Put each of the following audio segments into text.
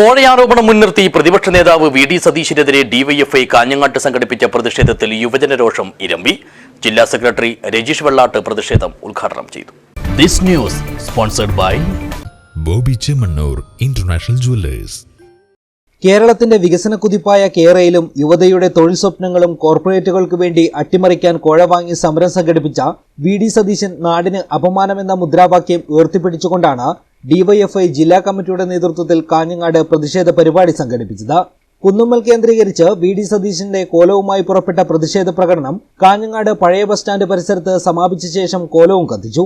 കോഴയാരോപണം മുൻനിർത്തി പ്രതിപക്ഷ നേതാവ് വി ഡി സതീശിനെതിരെ ഡിവൈഎഫ്ഐ കാഞ്ഞങ്ങാട്ട് സംഘടിപ്പിച്ച പ്രതിഷേധത്തിൽ യുവജനരോഷം ഇരമ്പി. ജില്ലാ സെക്രട്ടറി രജീഷ് വെള്ളാട്ട് പ്രതിഷേധം ഉദ്ഘാടനം ചെയ്തു. This news sponsored by Boby Chemmanur international jewellers. കേരളത്തിന്റെ വികസന കുതിപ്പായ കേരയിലും യുവതയുടെ തൊഴിൽ സ്വപ്നങ്ങളും കോർപ്പറേറ്റുകൾക്ക് വേണ്ടി അട്ടിമറിക്കാൻ കോഴ വാങ്ങി സമരം സംഘടിപ്പിച്ച വി ഡി സതീശൻ നാടിന് അപമാനമെന്ന മുദ്രാവാക്യം ഉയർത്തിപ്പിടിച്ചുകൊണ്ടാണ് ഡിവൈഎഫ്ഐ ജില്ലാ കമ്മിറ്റിയുടെ നേതൃത്വത്തിൽ കാഞ്ഞങ്ങാട് പ്രതിഷേധ പരിപാടി സംഘടിപ്പിച്ചത്. കുന്നുമ്മൽ കേന്ദ്രീകരിച്ച് വി ഡി സതീശന്റെ കോലവുമായി പുറപ്പെട്ട പ്രതിഷേധ പ്രകടനം കാഞ്ഞങ്ങാട് പഴയ ബസ് സ്റ്റാൻഡ് പരിസരത്ത് സമാപിച്ച ശേഷം കോലവും കത്തിച്ചു.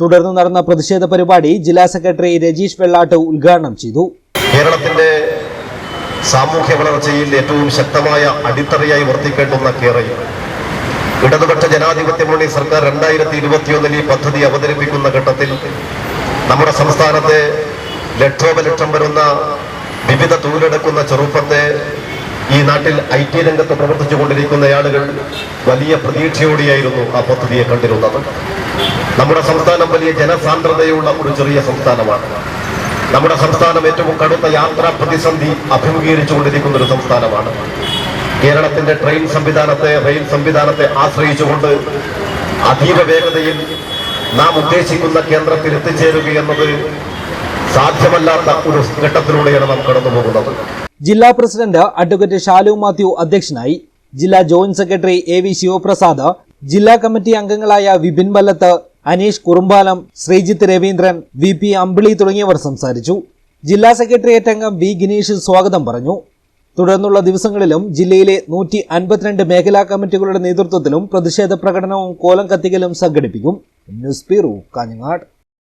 തുടർന്ന് നടന്ന പ്രതിഷേധ പരിപാടി ജില്ലാ സെക്രട്ടറി രജീഷ് വെള്ളാട്ട് ഉദ്ഘാടനം ചെയ്തു. കേരളത്തിന്റെ സാമൂഹ്യ വളർച്ചയിൽ ഏറ്റവും ശക്തമായ അടിത്തറയായി വർത്തിക്കേണ്ടുന്ന കേരളം. ഇടതുപക്ഷ ജനാധിപത്യ മുന്നണി സർക്കാർ രണ്ടായിരത്തി ഇരുപത്തിയൊന്നിൽ ഈ പദ്ധതി അവതരിപ്പിക്കുന്ന ഘട്ടത്തിൽ നമ്മുടെ സംസ്ഥാനത്തെ ലക്ഷോപലക്ഷം വരുന്ന വിവിധ തൊഴിലെടുക്കുന്ന ചെറുപ്പത്തെ ഈ നാട്ടിൽ ഐ ടി രംഗത്ത് പ്രവർത്തിച്ചു കൊണ്ടിരിക്കുന്ന ആളുകൾ വലിയ പ്രതീക്ഷയോടെയായിരുന്നു ആ പദ്ധതിയെ കണ്ടിരുന്നത്. നമ്മുടെ സംസ്ഥാനം വലിയ ജനസാന്ദ്രതയുള്ള ഒരു ചെറിയ സംസ്ഥാനമാണ്. നമ്മുടെ സംസ്ഥാനം ഏറ്റവും കടുത്ത യാത്രാ പ്രതിസന്ധി അഭിമുഖീകരിച്ചുകൊണ്ടിരിക്കുന്ന ഒരു സംസ്ഥാനമാണ്. കേരളത്തിന്റെ ട്രെയിൻ സംവിധാനത്തെ റെയിൽ സംവിധാനത്തെ ആശ്രയിച്ചുകൊണ്ട് അതീവ വേഗതയിൽ നാം ഉദ്ദേശിക്കുന്ന കേന്ദ്രത്തിൽ എത്തിച്ചേരുക എന്നത് സാധ്യമല്ലാത്ത ഒരു ഘട്ടത്തിലൂടെയാണ് നാം കടന്നുപോകുന്നത്. ജില്ലാ പ്രസിഡന്റ് അഡ്വക്കേറ്റ് ഷാലു മാത്യു അധ്യക്ഷനായി ജില്ലാ joint secretary A V Sivaprasad ജില്ലാ കമ്മിറ്റി അംഗങ്ങളായ വിപിൻ ബല്ലത്ത് അനീഷ് കുറുമ്പാലം ശ്രീജിത്ത് രവീന്ദ്രൻ വി പി അമ്പിളി തുടങ്ങിയവർ സംസാരിച്ചു. ജില്ലാ സെക്രട്ടേറിയറ്റ് അംഗം വി ഗിനീഷ് സ്വാഗതം പറഞ്ഞു. തുടർന്നുള്ള ദിവസങ്ങളിലും ജില്ലയിലെ നൂറ്റി അൻപത്തിരണ്ട് മേഖലാ കമ്മിറ്റികളുടെ നേതൃത്വത്തിലും പ്രതിഷേധ പ്രകടനവും കോലം കത്തിക്കലും സംഘടിപ്പിക്കും. News bureau Kanhangad.